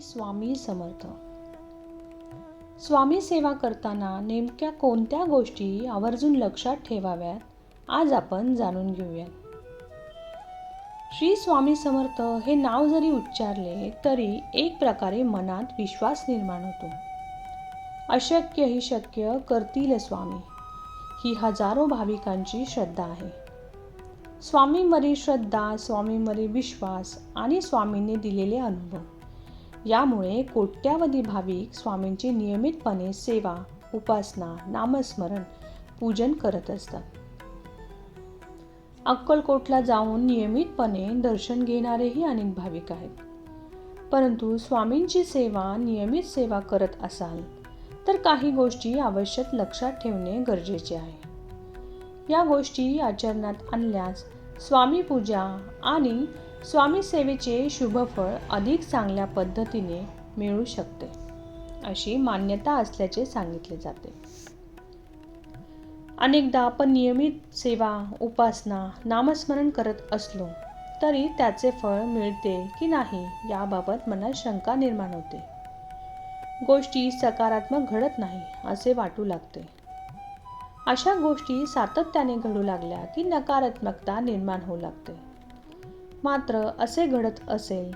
स्वामी समर्थ. स्वामी सेवा करताना नेमक्या कोणत्या गोष्टी आवर्जून लक्षात ठेवाव्यात आज आपण जाणून घेऊया श्री स्वामी समर्थ हे नाव जरी उच्चारले तरी एक प्रकारे मनात विश्वास निर्माण होतो. अशक्य ही शक्य करतील स्वामी ही हजारो भाविकांची श्रद्धा आहे. स्वामींवरील श्रद्धा स्वामींवरील विश्वास आणि स्वामींनी दिलेले अनुभव. यामुळे कोट्यावधी भाविक स्वामींची नियमितपणे सेवा उपासना नामस्मरण पूजन करत असतात. अक्कलकोटला जाऊन नियमितपणे दर्शन घेणारेही अनेक भाविक आहेत. परंतु स्वामींची सेवा नियमित सेवा करत असाल तर काही गोष्टी आवश्यक लक्षात ठेवणे गरजेचे आहे. या गोष्टी आचरणात आणल्यास स्वामी पूजा आणि स्वामी सेवेचे शुभफळ अधिक चांगल्या पद्धतीने मिळू शकते अशी मान्यता असल्याचे सांगितले जाते. अनेकदा आपण नियमित सेवा उपासना नामस्मरण करत असलो तरी त्याचे फळ मिळते की नाही याबाबत मनात शंका निर्माण होते. गोष्टी सकारात्मक घडत नाही असे वाटू लागते. अशा गोष्टी सातत्याने घडू लागल्या की नकारात्मकता निर्माण होऊ लागते. मात्र असे घडत असेल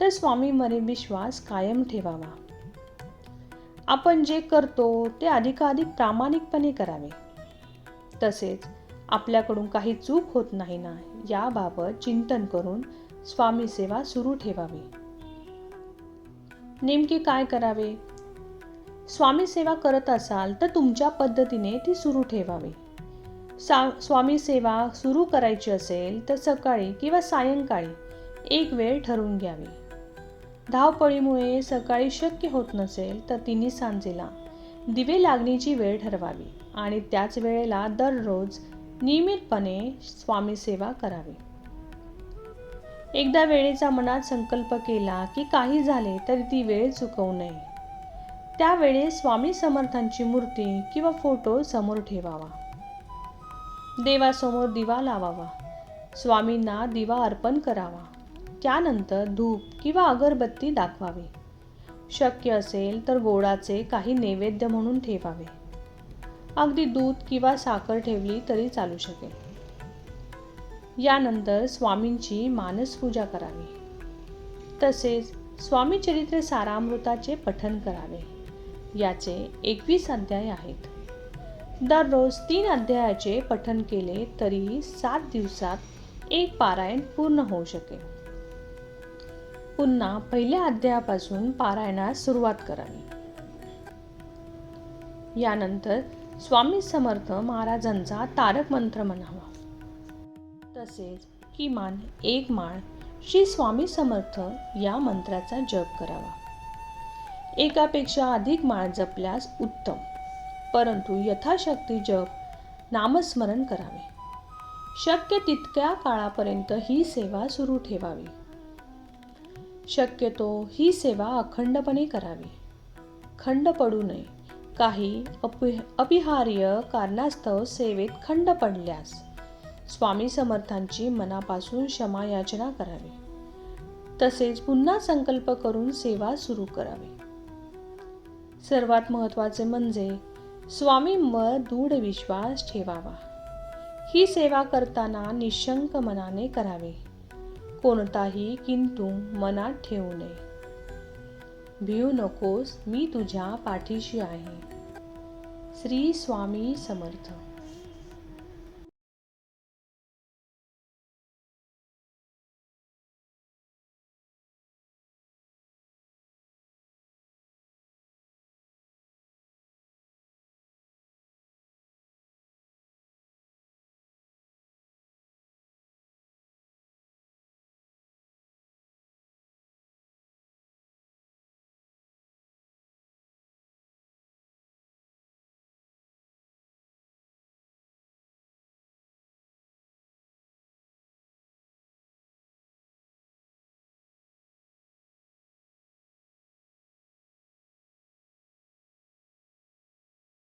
तर स्वामीमध्ये विश्वास कायम ठेवावा. आपण जे करतो ते अधिकाधिक प्रामाणिकपणे करावे. तसेच आपल्याकडून काही चूक होत नाही ना याबाबत चिंतन करून स्वामी सेवा सुरू ठेवावी. नेमके काय करावे? स्वामी सेवा करत असाल तर तुमच्या पद्धतीने ती सुरू ठेवावी. सा स्वामी सेवा सुरू करायची असेल तर सकाळी किंवा सायंकाळी एक वेळ ठरवून घ्यावी. धावपळीमुळे सकाळी शक्य होत नसेल तर तिन्ही सांजेला दिवे लागणीची वेळ ठरवावी आणि त्याच वेळेला दररोज नियमितपणे स्वामीसेवा करावी. एकदा वेळेचा मनात संकल्प केला की काही झाले तरी ती वेळ चुकवू नये. त्यावेळेस स्वामी समर्थांची मूर्ती किंवा फोटो समोर ठेवावा. देवासमोर दिवा लावावा. स्वामींना दिवा अर्पण करावा. त्यानंतर धूप किंवा अगरबत्ती दाखवावी. शक्य असेल तर गोडाचे काही नैवेद्य म्हणून ठेवावे. अगदी दूध किंवा साखर ठेवली तरी चालू शकेल. यानंतर स्वामींची मानसपूजा करावी. तसेच स्वामी चरित्र सारामृताचे पठन करावे. याचे एकवीस अध्याय आहेत. दररोज तीन अध्यायाचे पठन केले तरी सात दिवसात एक पारायण पूर्ण होऊ शकेल. पुन्हा पहिल्या अध्यायापासून पारायणास सुरुवात करावी. यानंतर स्वामी समर्थ महाराजांचा तारक मंत्र म्हणावा. तसेच किमान एक माळ श्री स्वामी समर्थ या मंत्राचा जप करावा. एकापेक्षा अधिक माळ जपल्यास उत्तम. परंतु यथाशक्ती जप नामस्मरण करावे. शक्य तितक्या काळापर्यंत ही सेवा सुरू ठेवावी. शक्यतो ही सेवा अखंडपणे करावी. खंड पडू नये. काही अपि अपिहार्य कारणास्तव सेवेत खंड पडल्यास स्वामी समर्थांची मनापासून क्षमा याचना करावी. तसेच पुन्हा संकल्प करून सेवा सुरू करावी. सर्वात महत्त्वाचे म्हणजे स्वामींवर दृढ विश्वास ठेवावा. ही सेवा करताना निशंक मनाने करावे. कोणताही किंतु मनात ठेवू नये. भिऊ नकोस मी तुझ्या पाठीशी आहे. श्री स्वामी समर्थ.